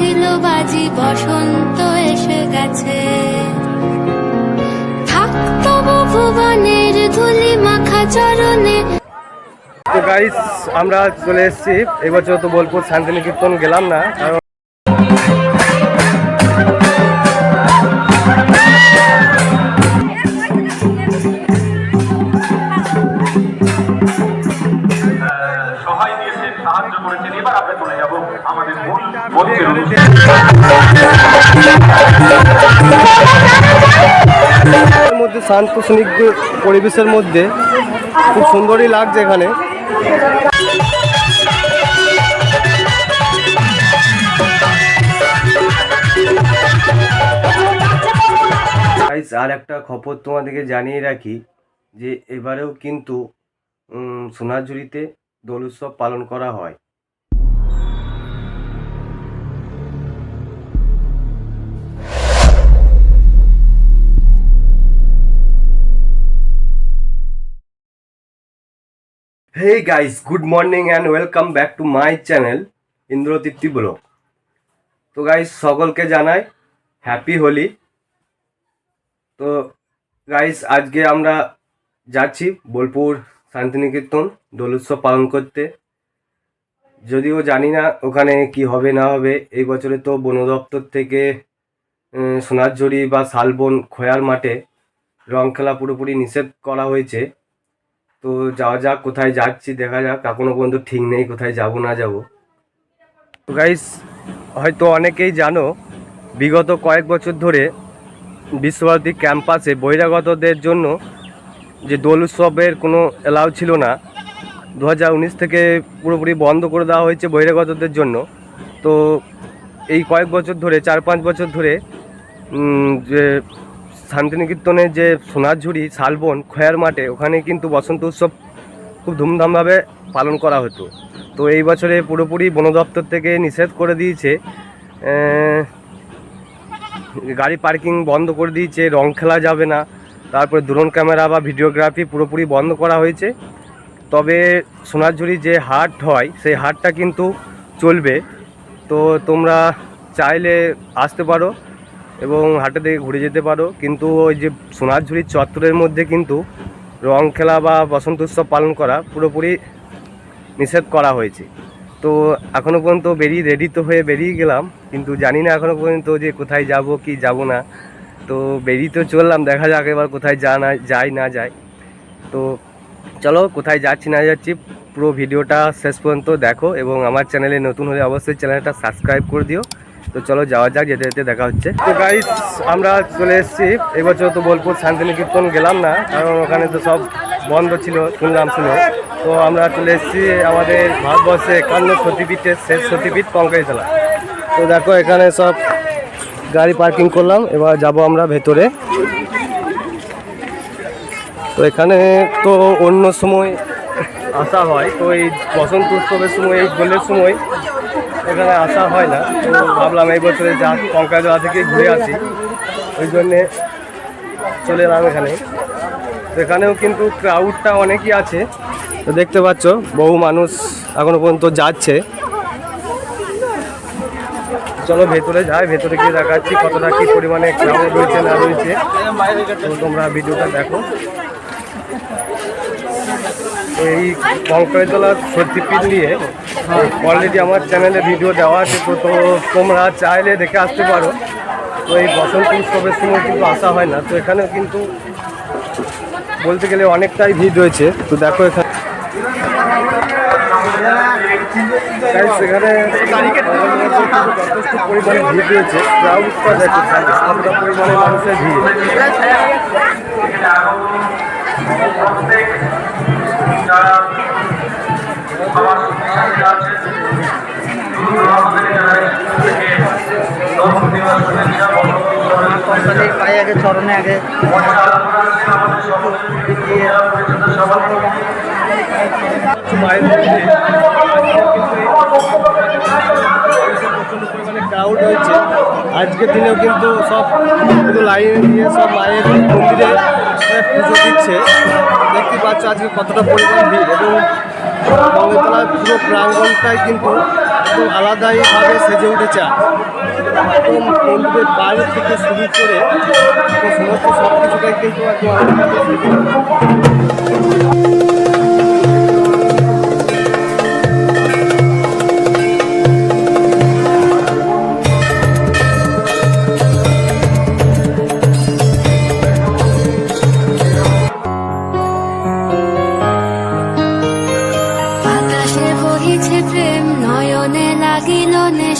উঠিল বাজি, বসন্ত এসে গেছে। আমরা চলে এসেছি। এবছর তো বোলপুর শান্তিনিকেতন গেলাম না, কারণ করেছেন এবার আমরা চলে যাব আমাদের মূল এর মধ্যে শান্ত স্নিগ্ধ পরিবেশের মধ্যে খুব সুন্দরই লাগছে এখানে। আর একটা খবর তোমাদেরকে জানিয়ে রাখি যে এবারেও কিন্তু সোনাঝুরিতে দোল উৎসব পালন করা হয়। Hey guys good morning and welcome back to my channel Indratipti blog তো গাইস সকলকে জানাই হ্যাপি হোলি তো গাইস আজকে আমরা যাচ্ছি বোলপুর শান্তিনিকেতন, দোল উৎসব পালন করতে। যদিও জানি না ওখানে কি হবে, না হবে, এই বছরে তো বন দপ্তর থেকে সোনারঝুরি বা শালবন খোয়ার মাঠে রং খেলা পুরোপুরি নিষেধ করা হয়েছে। তো যাওয়া যাক, কোথায় যাচ্ছি দেখা যাক। এখনও পর্যন্ত ঠিক নেই, কোথায় যাব, না যাব। তো গাইস হয়তো অনেকেই জানো, বিগত কয়েক বছর ধরে বিশ্বভারতী ক্যাম্পাসে বহিরাগতদের জন্য যে দোল উৎসবের কোনো এলাও ছিল না দু হাজার উনিশ থেকে পুরোপুরি বন্ধ করে দেওয়া হয়েছে বহিরাগতদের জন্য। তো এই কয়েক বছর ধরে, চার পাঁচ বছর ধরে যে শান্তিনিকেতনের যে সোনারঝুরি শালবন, খয়ার মাঠে ওখানে কিন্তু বসন্ত উৎসব খুব ধুমধামভাবে পালন করা হতো। তো এই বছরে পুরোপুরি বন দপ্তর থেকে নিষেধ করে দিয়েছে গাড়ি পার্কিং বন্ধ করে দিয়েছে, রং খেলা যাবে না, তারপরে ড্রোন ক্যামেরা বা ভিডিওগ্রাফি পুরোপুরি বন্ধ করা হয়েছে। তবে সোনারঝুরি যে হাট হয়, সেই হাটটা কিন্তু চলবে। তো তোমরা চাইলে আসতে পারো। এবং হাটে থেকে ঘুরে যেতে পারো। কিন্তু ওই যে সোনারঝুরির চত্বরের মধ্যে কিন্তু রং খেলা বা বসন্ত উৎসব পালন করা পুরোপুরি নিষেধ করা হয়েছে। তো এখনও পর্যন্ত বেরিয়ে রেডি তো হয়ে বেরিয়ে গেলাম, কিন্তু জানি না এখনও পর্যন্ত যে কোথায় যাব, কি যাব না। তো বেরিয়ে তো চললাম, দেখা যাক এবার কোথায় যা না, যাই না যায় তো চলো কোথায় যাচ্ছি না যাচ্ছি, পুরো ভিডিওটা শেষ পর্যন্ত দেখো এবং আমার চ্যানেলে নতুন হলে অবশ্যই চ্যানেলটা সাবস্ক্রাইব করে দিও। তো চলো যাওয়া যাক, যেতে যেতে দেখা হচ্ছে। তো গাইস আমরা চলে এসেছি। এবছর তো বোলপুর শান্তিনিকেতন গেলাম না, কারণ ওখানে তো সব বন্ধ ছিল শুনলাম ছিল। তো আমরা চলে এসেছি আমাদের ভারতবর্ষে একান্ন সতীপীঠের শেষ সতীপীঠ কঙ্কাইতলা তো দেখো, এখানে সব গাড়ি পার্কিং করলাম, এবার যাব আমরা ভেতরে। তো এখানে তো অন্য সময় আসা হয়, তো এই বসন্ত উৎসবের সময়, এই দোলের সময় এখানে আসা হয় না। তো ভাবলাম এই বছরে যা কঙ্কাজলা থেকে ঘুরে আসি। ওই জন্যে চলে এলাম এখানে। এখানেও কিন্তু ক্রাউডটা অনেকই আছে। তো দেখতে পাচ্ছ, বহু মানুষ এখনও পর্যন্ত যাচ্ছে। চলো ভেতরে যাই, ভেতরে গিয়ে দেখাচ্ছি কতটা কি পরিমাণে ক্রাউড রয়েছে, না রয়েছে। তোমরা ভিডিওটা দেখো। এই কঙ্কাইতলা সত্যিপিন নিয়ে অলরেডি আমার চ্যানেলে ভিডিও দেওয়া আছে, তো তো তোমরা চাইলে দেখে আসতে পারো। তো এই বসন্ত উৎসবের সময় কিন্তু আসা হয় না, তো এখানেও কিন্তু বলতে গেলে অনেকটাই ভিড় রয়েছে। তো দেখো এখানে। সেখানে যথেষ্ট পরিমাণে ভিড় রয়েছে। পরিমাণে মানুষের ভিড়। পায়ে আগে চরণে আগে ক্রাউড হয়েছে আজকের দিনেও কিন্তু সব কিন্তু লাইনে দিয়ে, সব মায়ের মন্দিরে পুজো দিচ্ছে। দেখতে পাচ্ছ আজকে কতটা পরিমাণ ভিড়। এবং বঙ্গতলা পুরো প্রাঙ্গনটাই কিন্তু খুব আলাদাইভাবে সেজে উঠেছে। এবং মন্দিরের বাইরে থেকে শুরু করে সমস্ত সব কিছুটাই কিন্তু একদম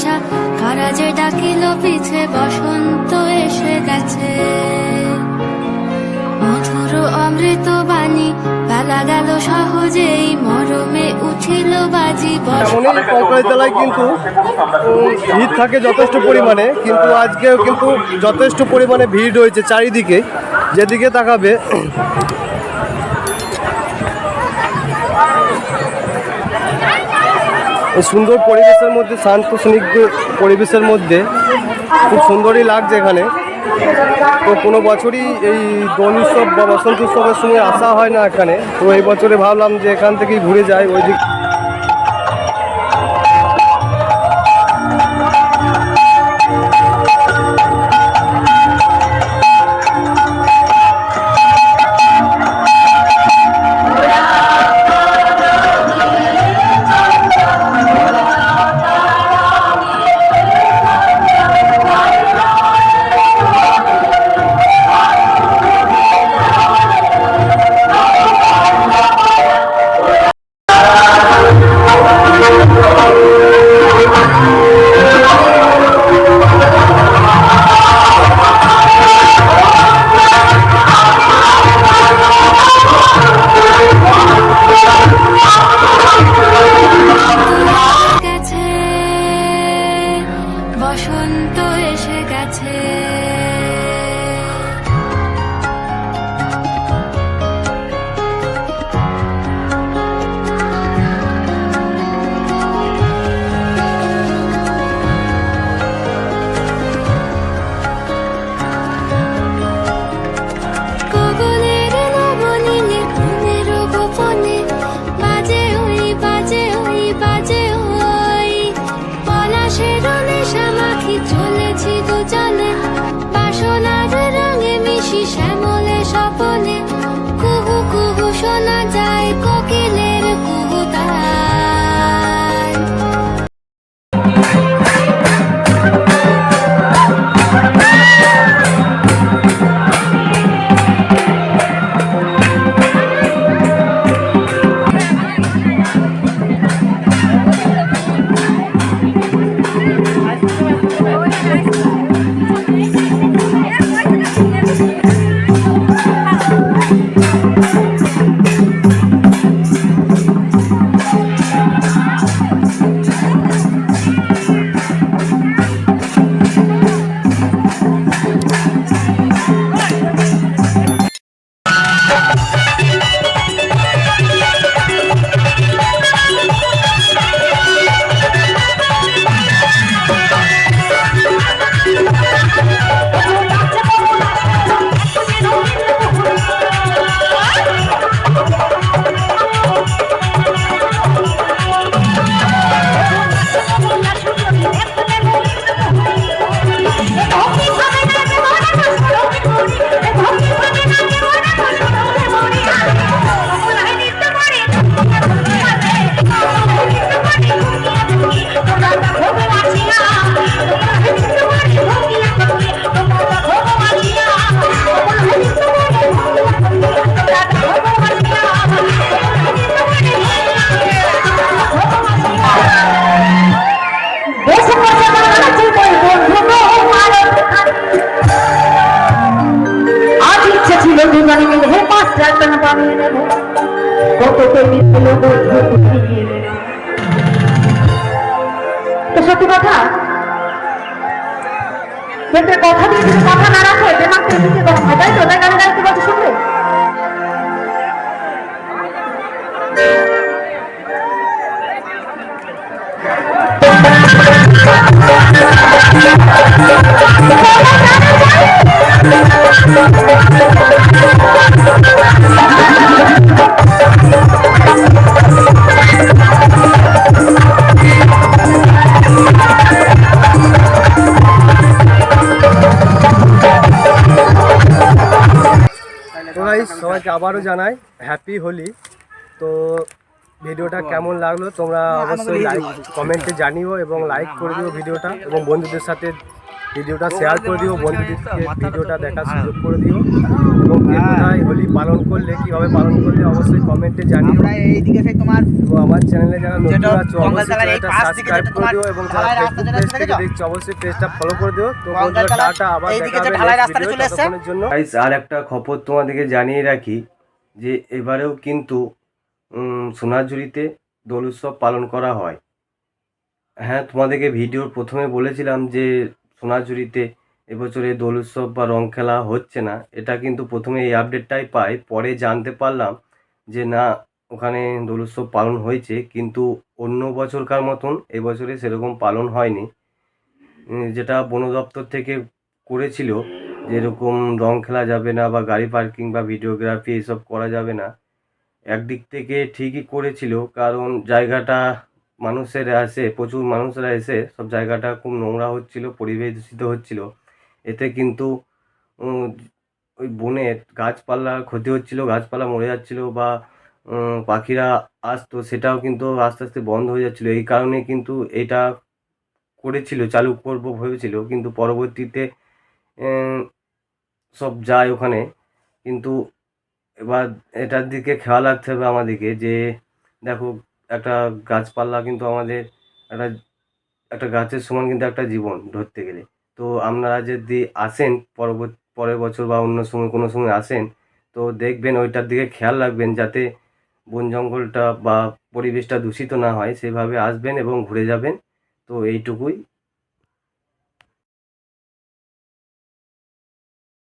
লাগিল নেশা কারাজে ডাকিল পিছে বসন্ত এসে গেছে। মধুর অমৃত বাণী, বেলা গেল সহজেই, মরমে উঠিল বাজি এমনই কঙ্কালীতলায় কিন্তু ভিড় থাকে যথেষ্ট পরিমাণে, কিন্তু আজকেও কিন্তু যথেষ্ট পরিমাণে ভিড় রয়েছে চারিদিকে, যেদিকে তাকাবে। এই সুন্দর পরিবেশের মধ্যে, শান্ত, স্নিগ্ধ পরিবেশের মধ্যে খুব সুন্দরই লাগছে এখানে। তো কোনো বছরই এই দোল উৎসব বা বসন্ত উৎসবের সময় আসা হয় না এখানে। তো এই বছরে ভাবলাম যে এখান থেকেই ঘুরে যাই ওই দিক স্বপনে। কুহু কুহু শোনা যায় কোকিলের কুহু টাকা বানিয়ে নেব কত প্রেমিক ছিল বন্ধু নিয়ে তো সত্যি কথা কিন্তু কথা দিয়ে যদি কথা না রাখে দেমাগ থেকে দিতে হয় তাই তো তাই গানে গাইতে বলছে? শুনবে হোলি। তো ভিডিওটা কেমন লাগল তোমরা অবশ্যই লাইক কমেন্টে জানিও এবং লাইক করে দিও ভিডিওটা এবং বন্ধুদের সাথে ভিডিওটা শেয়ার করে দিও বন্ধুদেরকে ভিডিওটা দেখার সুযোগ করে দিও। এবং কে কোথায় হোলি পালন করলে কীভাবে পালন করলে অবশ্যই কমেন্টে জানিও। তো আমার চ্যানেলে যারা নতুন আছো অবশ্যই চ্যানেলটা সাবস্ক্রাইব করে দিও এবং যারা ফেসবুক পেজ থেকে দেখছ অবশ্যই পেজটা ফলো করে দিও। তো বন্ধুরা টাটা আবার দেখা হবে। ততক্ষণের জন্য। গাইস আর একটা খবর তোমাদেরকে জানিয়ে রাখি। যে এবারেও কিন্তু সোনাঝুরিতে দোল উৎসব পালন করা হয়। হ্যাঁ তোমাদেরকে ভিডিওর প্রথমে বলেছিলাম যে সোনাঝুরিতে এবছরে দোল উৎসব বা রং খেলা হচ্ছে না। এটা কিন্তু প্রথমে এই আপডেটটাই পাই পরে জানতে পারলাম যে না, ওখানে দোল উৎসব পালন হয়েছে, কিন্তু অন্য বছরকার মতন এবছরে সেরকম পালন হয়নি। যেটা বন দপ্তর থেকে করেছিল যেরকম রং খেলা যাবে না বা গাড়ি পার্কিং বা ভিডিওগ্রাফি এসব করা যাবে না, একদিক থেকে ঠিকই করেছিল। কারণ জায়গাটা মানুষের আসে প্রচুর মানুষেরা এসে সব জায়গাটা খুব নোংরা হচ্ছিল, পরিবেশ দূষিত হচ্ছিল। এতে কিন্তু ওই বনের গাছপালা ক্ষতি হচ্ছিল, গাছপালা মরে যাচ্ছিল বা পাখিরা আসতো, সেটাও কিন্তু আস্তে আস্তে বন্ধ হয়ে যাচ্ছিল। এই কারণে কিন্তু এটা করেছিল, চালু করব ভেবেছিল। কিন্তু পরবর্তীতে সব যায় ওখানে। কিন্তু এবার এটার দিকে খেয়াল রাখতে হবে আমাদেরকে যে, দেখো একটা গাছপালা কিন্তু আমাদের একটা একটা গাছের সমান কিন্তু একটা জীবন ধরতে গেলে। তো আপনারা যদি আসেন পরবর্তী পরের বছর বা অন্য সময়, কোনো সময় আসেন, তো দেখবেন ওইটার দিকে খেয়াল রাখবেন যাতে বন জঙ্গলটা বা পরিবেশটা দূষিত না হয়। সেভাবে আসবেন এবং ঘুরে যাবেন। তো এইটুকুই।